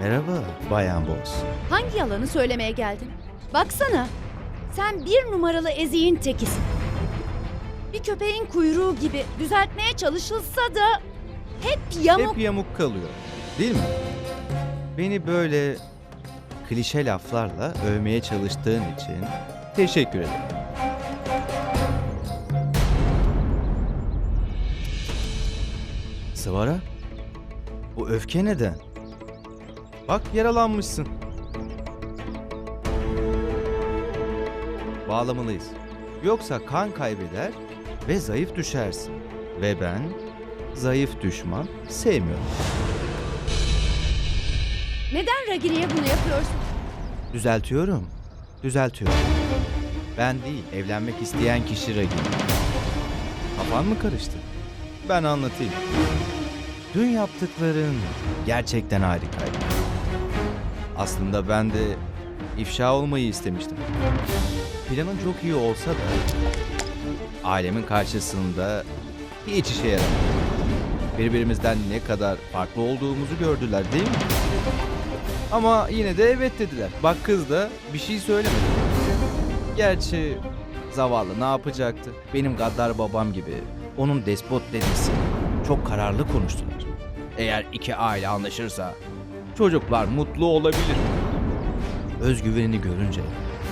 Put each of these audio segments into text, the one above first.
Merhaba Bayan Boz. Hangi yalanı söylemeye geldin? Baksana. Sen bir numaralı eziğin tekisin. Bir köpeğin kuyruğu gibi düzeltmeye çalışılsa da hep yamuk. Hep yamuk kalıyor. Değil mi? Beni böyle klişe laflarla övmeye çalıştığın için teşekkür ederim. Sıvara, bu öfke neden? Bak yaralanmışsın. Bağlamalıyız. Yoksa kan kaybeder ve zayıf düşersin. Ve ben zayıf düşman sevmiyorum. Neden Ragini'ye bunu yapıyorsun? Düzeltiyorum. Düzeltiyorum. Ben değil, evlenmek isteyen kişi Ragin. Kafan mı karıştı? Ben anlatayım. Dün yaptıkların gerçekten harikaydı. Aslında ben de ifşa olmayı istemiştim. Planın çok iyi olsa da ailemin karşısında hiç işe yaramadı. Birbirimizden ne kadar farklı olduğumuzu gördüler değil mi? Ama yine de evet dediler. Bak kız da bir şey söylemedi. Gerçi zavallı ne yapacaktı? Benim gaddar babam gibi onun despot dedesi çok kararlı konuştular. Eğer iki aile anlaşırsa çocuklar mutlu olabilir. Özgüvenini görünce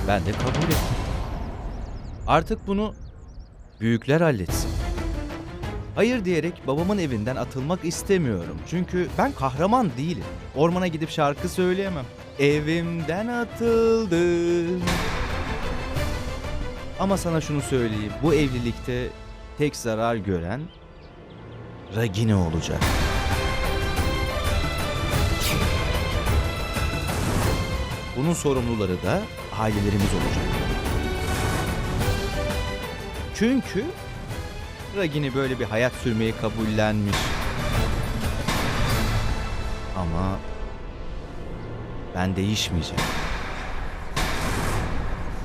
ben de kabul ettim. Artık bunu büyükler halletsin. Hayır diyerek babamın evinden atılmak istemiyorum. Çünkü ben kahraman değilim. Ormana gidip şarkı söyleyemem. Evimden atıldım. Ama sana şunu söyleyeyim. Bu evlilikte tek zarar gören Ragini olacak. Bunun sorumluları da ailelerimiz olacak. Çünkü Ragini böyle bir hayat sürmeyi kabullenmiş. Ama ben değişmeyeceğim.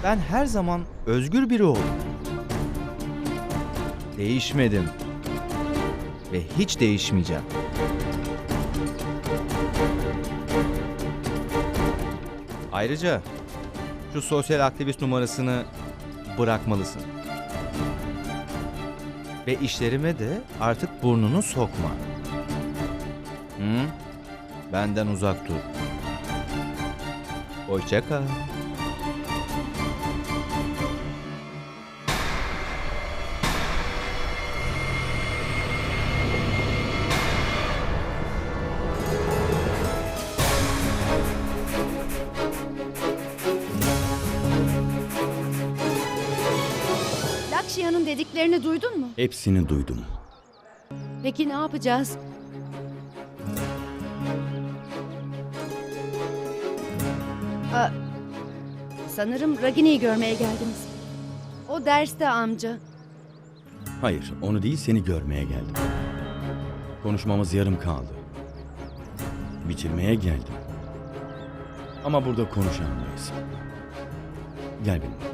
Ben her zaman özgür biri oldum. Değişmedim. Ve hiç değişmeyeceğim. Ayrıca şu sosyal aktivist numarasını bırakmalısın. Ve işlerime de artık burnunu sokma. Hı? Benden uzak dur. Hoşça. Lakşia'nın dediklerini duydun mu? Hepsini duydum. Peki ne yapacağız? Aa, sanırım Ragini'yi görmeye geldiniz. O derste amca. Hayır, onu değil seni görmeye geldim. Konuşmamız yarım kaldı. Bitirmeye geldim. Ama burada konuşamayız. Gel benimle.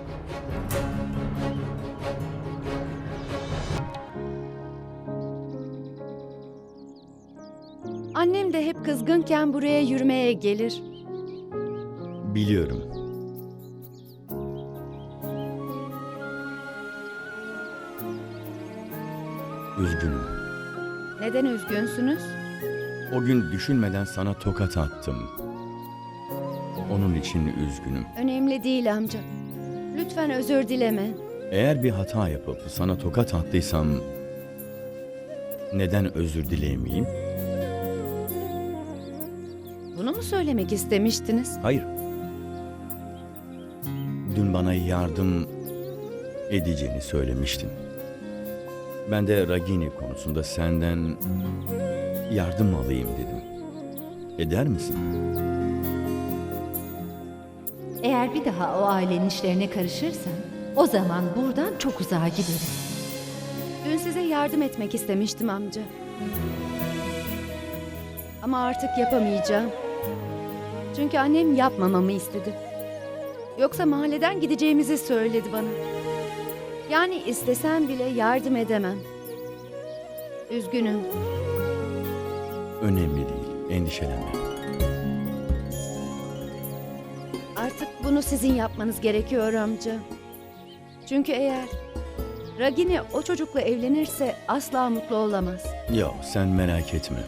Annem de hep kızgınken buraya yürümeye gelir. Biliyorum. Üzgünüm. Neden üzgünsünüz? O gün düşünmeden sana tokat attım. Onun için üzgünüm. Önemli değil amca. Lütfen özür dileme. Eğer bir hata yapıp sana tokat attıysam neden özür dileyemeyeyim? Bunu mu söylemek istemiştiniz? Hayır. Dün bana yardım edeceğini söylemiştin. Ben de Ragini konusunda senden yardım alayım dedim. Eder misin? Eğer bir daha o ailenin işlerine karışırsan o zaman buradan çok uzağa gideriz. Dün size yardım etmek istemiştim amca. Ama artık yapamayacağım. Çünkü annem yapmamamı istedi. Yoksa mahalleden gideceğimizi söyledi bana. Yani istesem bile yardım edemem. Üzgünüm. Önemli değil, endişelenme. Artık bunu sizin yapmanız gerekiyor amca. Çünkü eğer Ragini o çocukla evlenirse asla mutlu olamaz. Yok sen merak etme.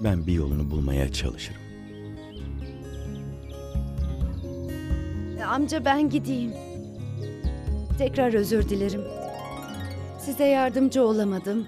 Ben bir yolunu bulmaya çalışırım. Amca ben gideyim. Tekrar özür dilerim. Size yardımcı olamadım.